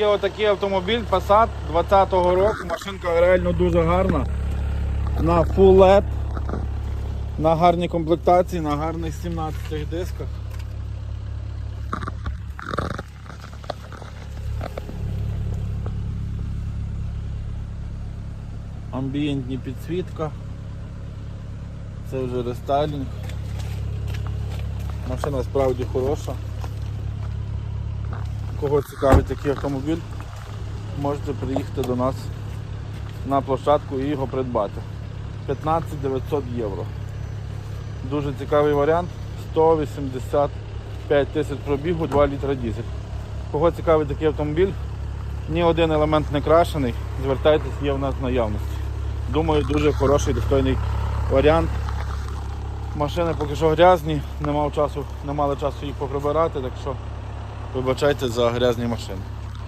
Є отакий автомобіль Passat 20-го року. Машинка реально дуже гарна. На Full LED, на гарній комплектації, на гарних 17 дисках. Амбієнтні підсвітка. Це вже рестайлінг. Машина справді хороша. Кого цікавить такий автомобіль, можете приїхати до нас на площадку і його придбати. 15 900 євро. Дуже цікавий варіант. 185 тисяч пробігу, 2 літра дізель. Кого цікавить такий автомобіль, ні один елемент не крашений, звертайтесь, є в нас наявності. Думаю, дуже хороший достойний варіант. Машини поки що грязні, не мав часу, не мали часу їх поприбирати, так що Вибачайте за грязні машини.